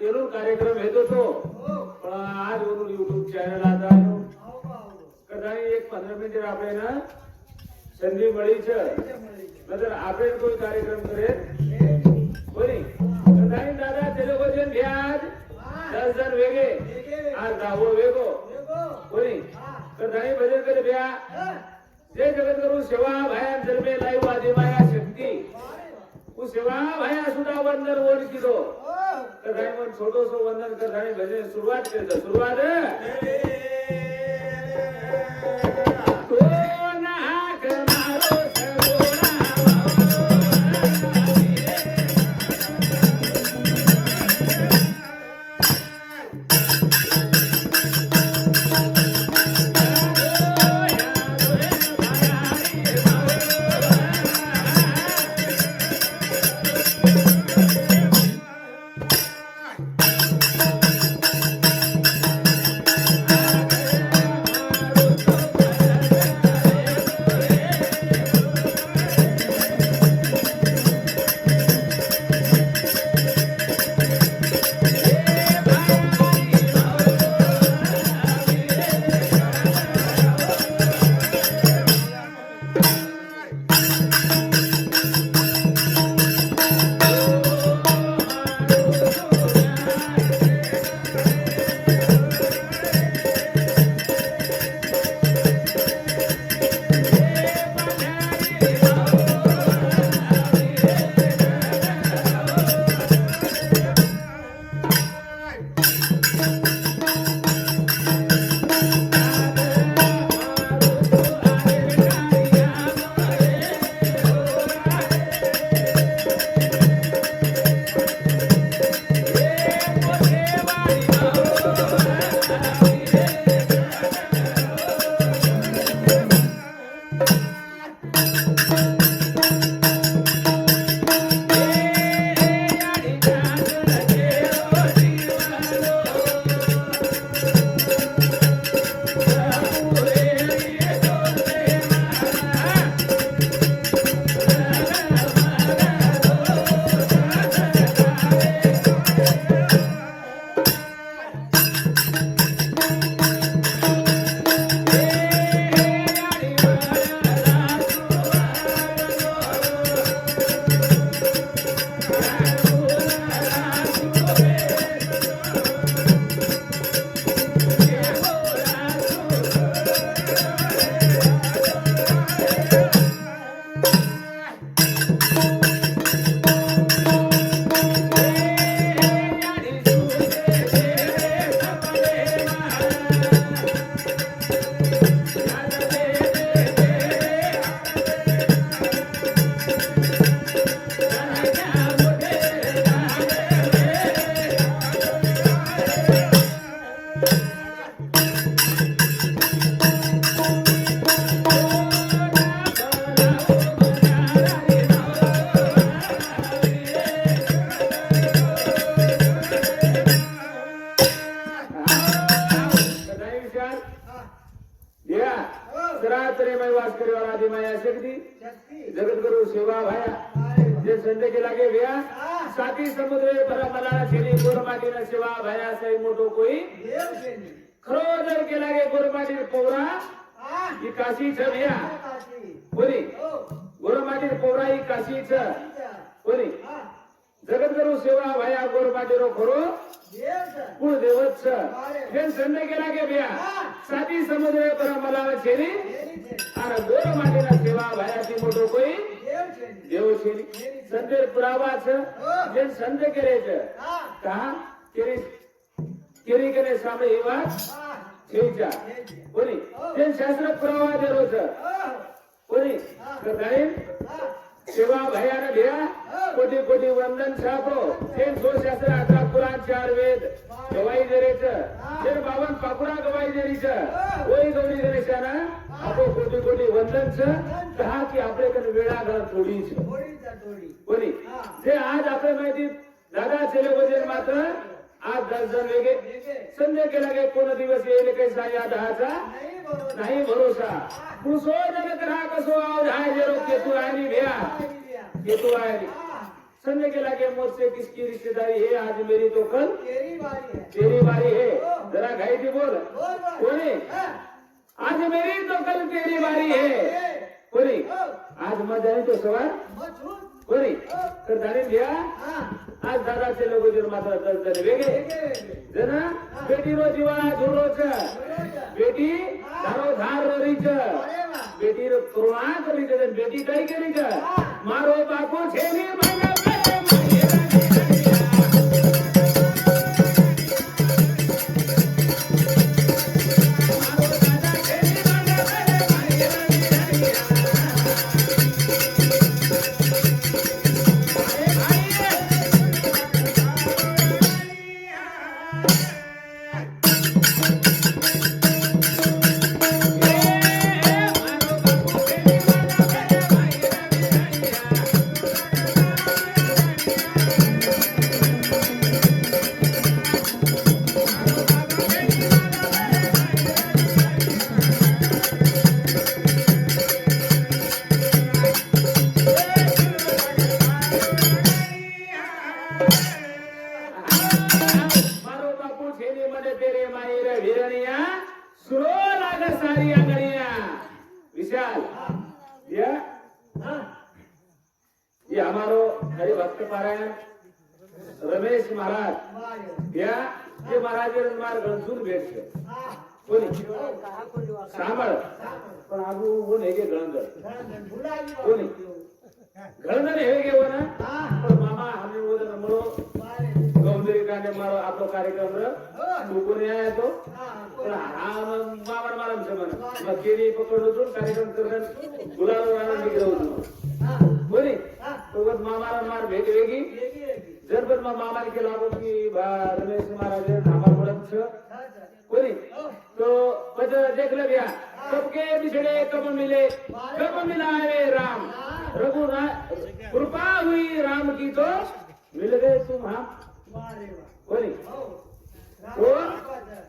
येऊन कार्यक्रम घेत होतो पण आज वरून युट्यूब चॅनल आता आलो. कदाही एक पंधरा मिनिट आपले ना संधी मळीच. नंतर आपले कोण कार्यक्रम करेल? कोणी? कदाही दादा ते लोक जण घ्या आज. दस जण वेगळे. आज दहावं वेगो कोणी? कदाही भजन करे घ्या. जे जगत करू सेवा भाया जन्मे लाई वादी माया शक्ती. तू सेवा भाया सुद्धा बंदर ओढ किलो. કદાચ મન છોટો સો વંદન કદાચ ભજન શરૂઆત કરી દો શરૂઆત जिंदगी लागे भैया साथी समुद्र पर मला शेरी गोरमाटी शिवा भया सही मोठो कोई. खरो जर केला गे गोरमाटी पोरा ही. काशी छ भैया बोली गोरमाटी पोरा ही. काशी छ कोणी? जगद्गुरु सेवा भया गोरमाटी रो खरो कुळ देवत छ फेन संध्या केला गे भैया साथी समुद्र पर मला शेरी आणि गोरमाटी सेवा भया ती मोठो कोई. देवशेरी संत पुरावाचं जे संत केल्याचं का केरी केरी करे सामे एवा ठेवच्या जे शास्त्र पुरावा देवचं. कोणी? तर सेवा भयानं घ्या. कोटी कोटी वंदन छापो तीन सोशास्त्र अठरा पुराण चार वेद गवाई जरेच तीन बावन पापुरा गवाई जरीच ओई गवडी जरेचा ना आपो कोटी कोटी वंदन छ कहा की आपले कन वेळा घर थोडी छ थोडी जे आज आपले माहिती दादा चले वजन मात्र आज दस जण वेगे संजय केला काही कोण दिवस येईल काही सांगा दहाचा? नाही भरोसा. तू सो जगत राहा कसो आव धाय जे रोग केतू आणि भेया. केतू आहे संध्या केला गे मुझसे किसकी रिश्तेदारी है? आज मेरी तो कल तेरी बारी है। जरा घाई थी बोल। कोणी? आज मेरी तो कल तेरी बारी है। कोणी? आज मजा आहे तो सवार कोणी? तर जाणीन घ्या आज दादाचे लोक जर मात्र दस जण वेगळे। जण? बेटी रो जीवा झुरोच। बेटी धारो धार रोरीच। बेटी रो करुणा करीच। बेटी काही करीच? मारो बापू छेनी मागा સાંભળ પણ આગું હું હેગે ગણગણ કોની ગણગણ હેવે કેવાના પણ મામા અમે બધા મળો ગૌધરી કાંડે મારો આપણો કાર્યક્રમ લોકો ને આવ્યા હતો પણ હા મામા મારા છે મને કેરી પકડો છું કાર્યક્રમ કરતા ગુલાબ રાણા નીકળ્યો છું બોલી તો મામારા માર ભેગ વેગી જરબતમાં મામાને કે લાગો કે રમેશ મહારાજ નામા બોલત છે બોલી તો પછી દેખલે ભ્યા के बिछड़े कब मिले कब मिलाए राम रघु कृपा हुई राम की तो मिल गए तुम हम कोणी कोण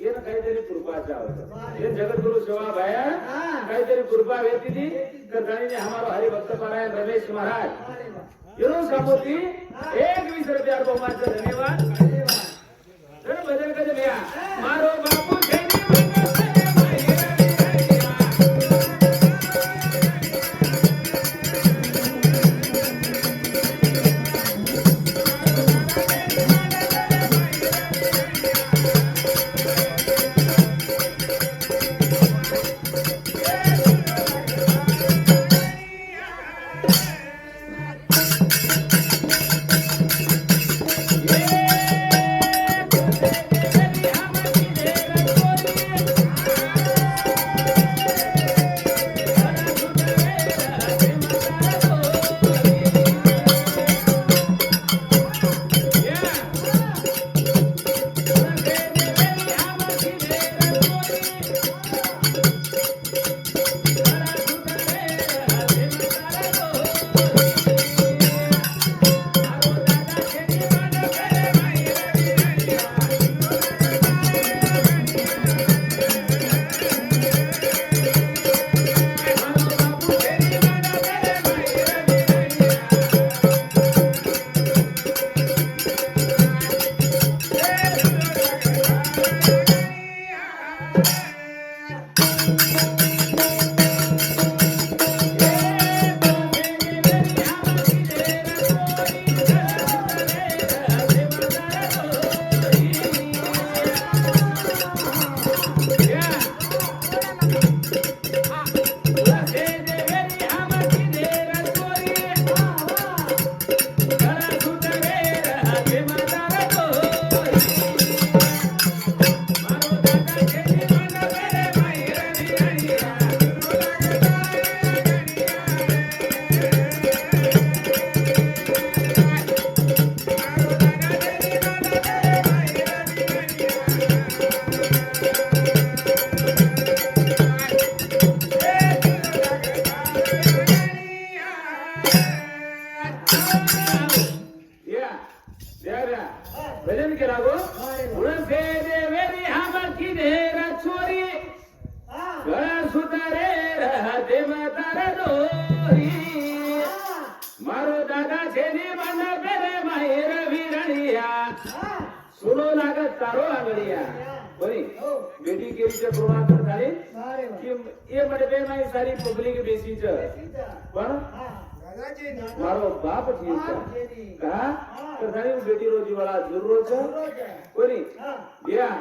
ये ना काहीतरी कृपाचा होता हे जगद्गुरु सेवा भाया काहीतरी कृपा व्यक्ती ती तर जाणीने हमारो हरिभक्त पारायण रमेश महाराज येऊन सापोती एक वीस रुपया बहुमानचा धन्यवाद जरा बदल कधी भैया मारो बापू भजन केला गो उडसे देवेरी हा. बाकी ढेरा चोरी सुतारे राहते म्हातारा डोरी मारो दादा छेनी बांधा बेरे माहेर विरणिया सुनो लागत तारो आंगडिया बरी बेटी केरीच्या प्रमाण झाली की ए म्हणजे माही पब्लिक बेसीच पण મારો બાપ છે કા તો ઘણી બેટી રોજી વાળા જુર્રો છે કોની યા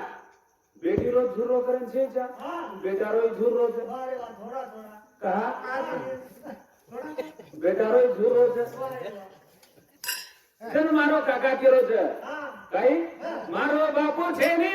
બેટી રોજ જુર્રો કરે છે ચા બેટા રોજ જુર્રો છે કા બેટા રોજ જુર્રો છે જન મારો કાકા કેરો છે કઈ મારો બાપુ છે ને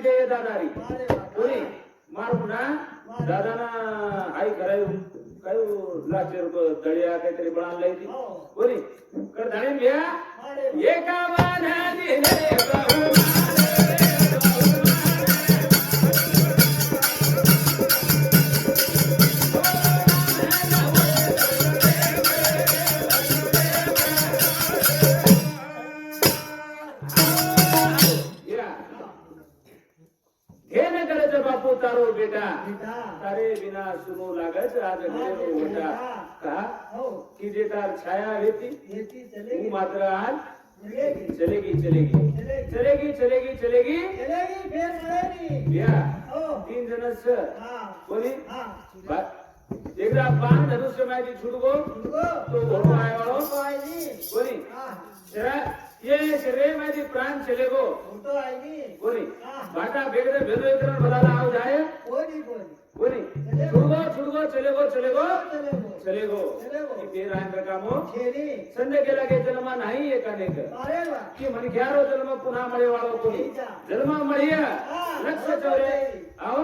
किडे दादारी कोणी? मारू ना? दादाना आई घरा येऊन काय हो, लाचे रुपये दळ्या काहीतरी बळान लायची कोणी? कर धाणे घ्या एका बाधा दिले करो बेटा. तारे बिना सुनो लागत आज मेरो बेटा. कहा कि? जेता छाया रेती हूँ मात्र आज चलेगी. चलेगी चलेगी. चलेगी. चलेगी भैया तीन जन बोली एक पान धनुष्य माहिती छुटको तो आयो बोली ये शरीर माहिती प्राण चले गो कोणी बाटा बेगरे भेदो इकडे बदला आव जाय कोणी चले छुडगो छुडगो चले गो चले गो चले गो. की फेर आहे कामो। संध्या केला गे जन्मा नाही एकानेक की म्हणे घ्यारो जन्म पुन्हा मळे वाळो कोणी जन्मा मळीय लक्ष चौरे। आओ।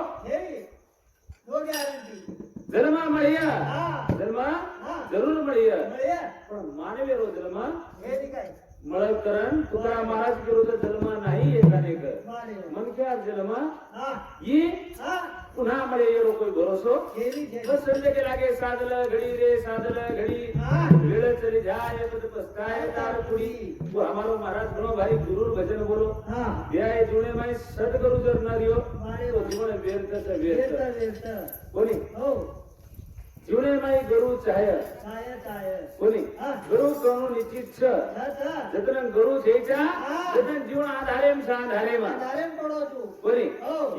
जन्मा मळीय हा। जन्म हा। जरूर मळीय मिळे पण मानवी रो जन्म खेरी काय मळकरण तुकाराम महाराज विरोध जन्म नाही एकानेक मारे वा. मनक्या जन्म? हा. ई हा. पुन्हा मळे येरो कोई भरोसो? खेरी खेरी बस संध्या के लागे साधलं घडी रे साधलं घडी. हा. वेळ चली जाय पद पस्ताय तार पुडी वो हमारो महाराज बनो भाई गुरु भजन बोलो. हा. देय जुने माई सट करू जर नारियो तो. जीवन व्यर्थ. व्यर्थ कोणी हो. जुने माई गुरु चाहे बोली चाय कोणी गुरु कनु निश्चित छ जतन गुरु छेचा जतन जीवन आधारे में शान आधारे में आधारे में पड़ो तू कोणी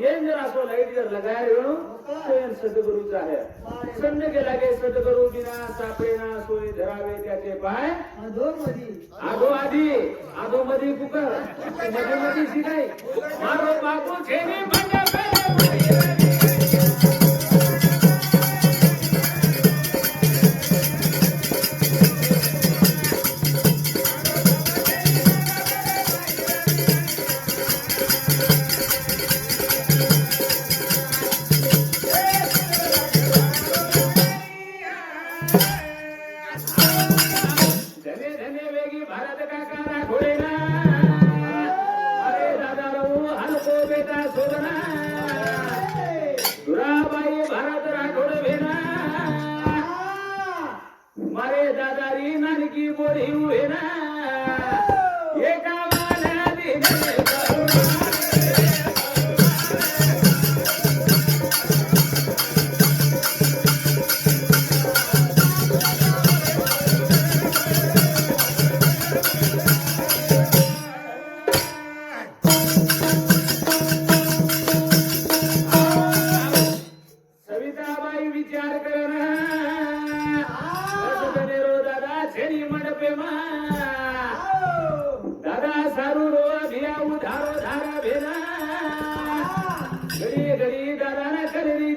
ये जरा सो लाइट जर लगाया रेणु स्वयं सदगुरु चाहे. संड के लागे सदगुरु बिना सापे ना सोय धरावे क्या के पाए आधो मधी आधो आधी आधो मधी कुकर मधी मधी सीधा ही मारो बापू छेनी मंडा पेले করে উড়ে না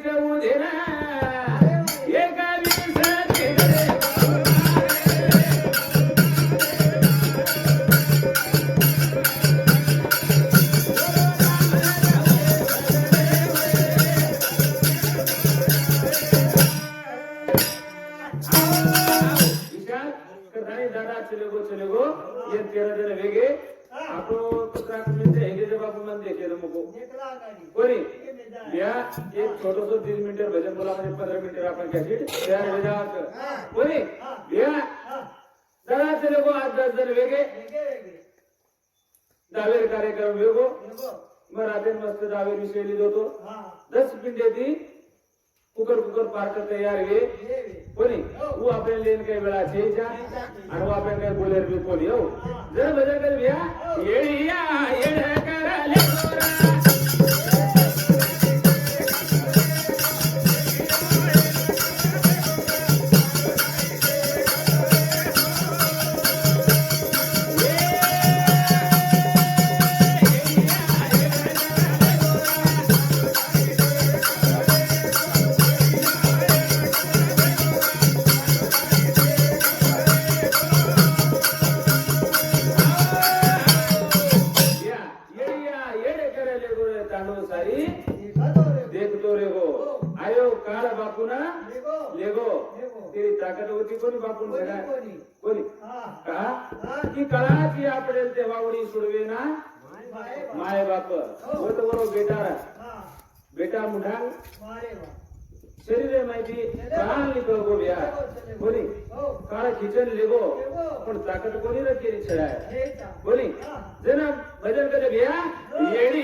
ना एक छोटस तीन मिनिट भजन बोला म्हणजे पंधरा मिनिट आपण कॅसेट तयार वेजावत कोणी? या. हा दादा आज दस जण वेगळे. वेगळे दहावेर कार्यक्रम वेगो वेगळं. मग रात्री मस्त दहावेर विषयली लिहित दस मिनिटे ती कुकर कुकर पार्क तयार वे कोणी? वो आपल्याला लेन काही वेळा छेचा आणि वो आपल्याला काही बोलेर बी कोणी हो. जर भजन कर भ्या येळिया येड बापूना. लेगो लेगो. तेरी ताकद होती कोणी बापून कोणी हा. का. की कळाची आपडेल ते वावडी सोडवे ना. माय बाप होत बरो बेटा. बेटा मुठा. शरीर माहिती काळ निकळ गो ब्या कोणी हो. काळ खिचन लेगो. पण ताकद कोणी न केली छडाय. कोणी हा. जण भजन करे येडिया येड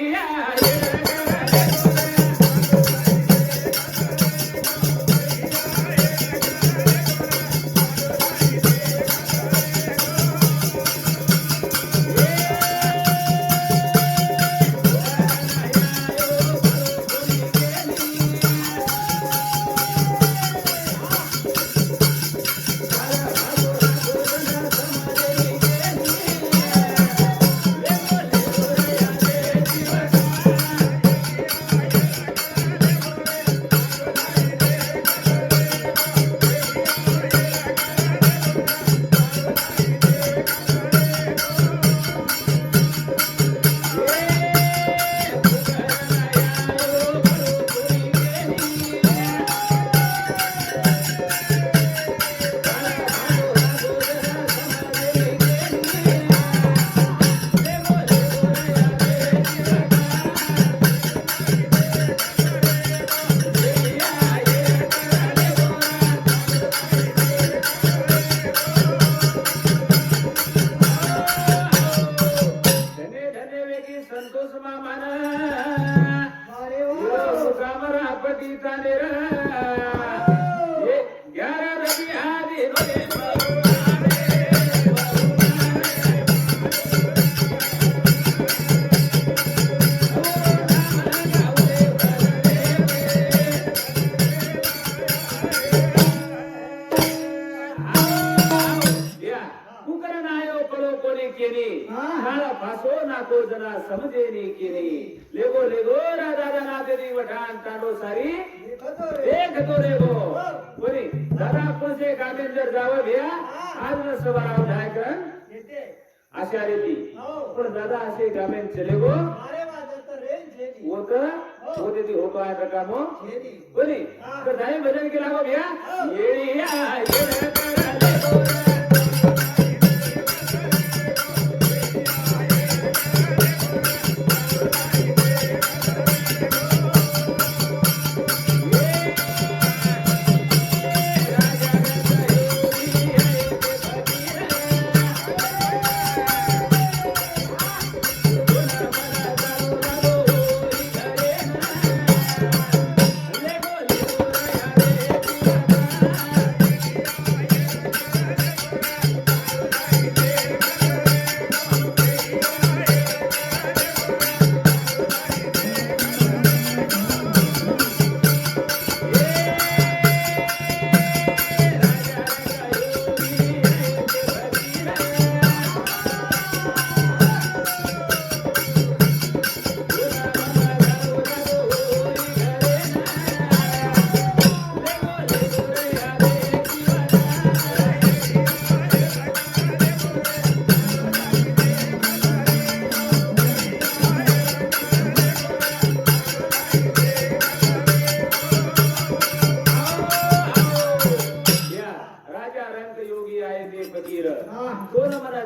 ना देवी वठाण तांडो सारी देखतो रे लेगो कोणी दादा कोणते गाडीत जर जावं घ्या. आज न सवाराव येते. अशा रीती हो. पण दादा असे गामेन चले गो रे जेनी होत? होते ती होतो आहे कामो? कोणी तर नाही भजन केला गो घ्या. येळी या.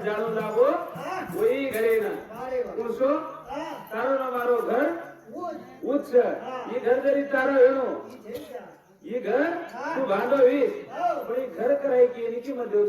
जाणू लागो? वही घरे ना हा तारो ना मारो घर? उच्च ही घर जरी तारो जेचा ही घर तू वीस हो. पण घर करायची याची मध्ये